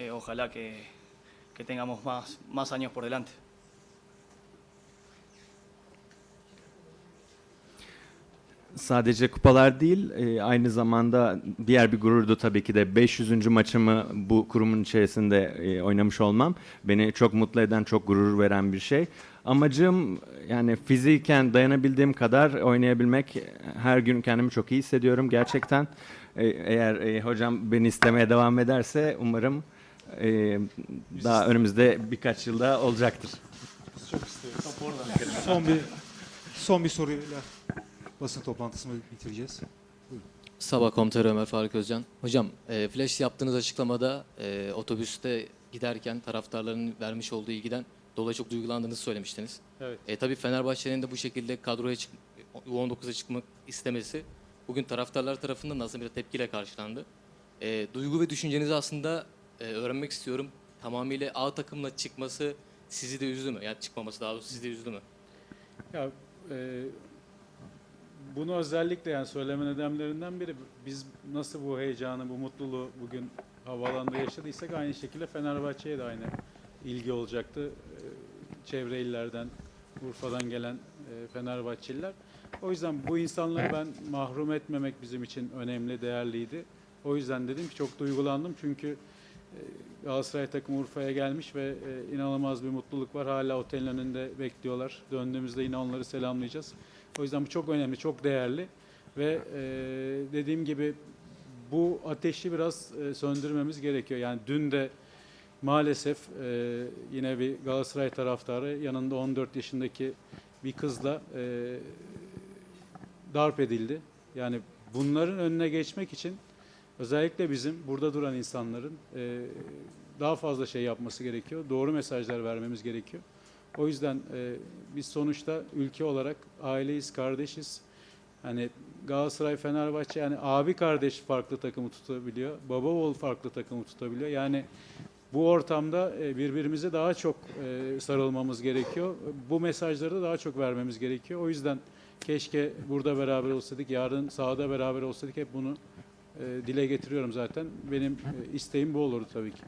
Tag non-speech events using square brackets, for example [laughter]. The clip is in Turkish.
eh, ojalá que, que tengamos más, más años por delante. Sadece kupalar değil, e, aynı zamanda diğer bir gururdu tabii ki de 500. maçımı bu kurumun içerisinde e, oynamış olmam beni çok mutlu eden, çok gurur veren bir şey. Amacım yani fiziken dayanabildiğim kadar oynayabilmek. Her gün kendimi çok iyi hissediyorum gerçekten. E, Eğer hocam beni istemeye devam ederse umarım e, daha önümüzde birkaç yılda olacaktır. Çok istiyoruz. [laughs] Son bir son bir soruyla basın toplantısını bitireceğiz. Sabah komutanı Ömer Faruk Özcan. Hocam, e, flash yaptığınız açıklamada e, otobüste giderken taraftarların vermiş olduğu ilgiden dolayı çok duygulandığınızı söylemiştiniz. Evet. E, tabii Fenerbahçe'nin de bu şekilde kadroya çık U19'a çıkmak istemesi bugün taraftarlar tarafından da aslında bir tepkiyle karşılandı. E, duygu ve düşüncenizi aslında e, öğrenmek istiyorum. Tamamıyla A takımla çıkması sizi de üzdü mü? Yani çıkmaması daha doğrusu sizi de üzdü mü? Ya e, bunu özellikle yani söyleme nedenlerinden biri biz nasıl bu heyecanı, bu mutluluğu bugün havalanda yaşadıysak aynı şekilde Fenerbahçe'ye de aynı ilgi olacaktı. E, çevre illerden, Urfa'dan gelen e, Fenerbahçeliler. O yüzden bu insanları ben mahrum etmemek bizim için önemli, değerliydi. O yüzden dedim ki çok duygulandım çünkü Galatasaray takımı Urfa'ya gelmiş ve e, inanılmaz bir mutluluk var. Hala otelin önünde bekliyorlar. Döndüğümüzde yine onları selamlayacağız. O yüzden bu çok önemli, çok değerli ve e, dediğim gibi bu ateşi biraz e, söndürmemiz gerekiyor. Yani dün de maalesef e, yine bir Galatasaray taraftarı yanında 14 yaşındaki bir kızla e, darp edildi. Yani bunların önüne geçmek için özellikle bizim burada duran insanların e, daha fazla şey yapması gerekiyor. Doğru mesajlar vermemiz gerekiyor. O yüzden e, biz sonuçta ülke olarak aileyiz, kardeşiz. Hani Galatasaray, Fenerbahçe yani abi kardeş farklı takımı tutabiliyor. Baba oğul farklı takımı tutabiliyor. Yani bu ortamda e, birbirimize daha çok e, sarılmamız gerekiyor. Bu mesajları da daha çok vermemiz gerekiyor. O yüzden keşke burada beraber olsaydık, yarın sahada beraber olsaydık hep bunu dile getiriyorum zaten. Benim e, isteğim bu olurdu tabii ki.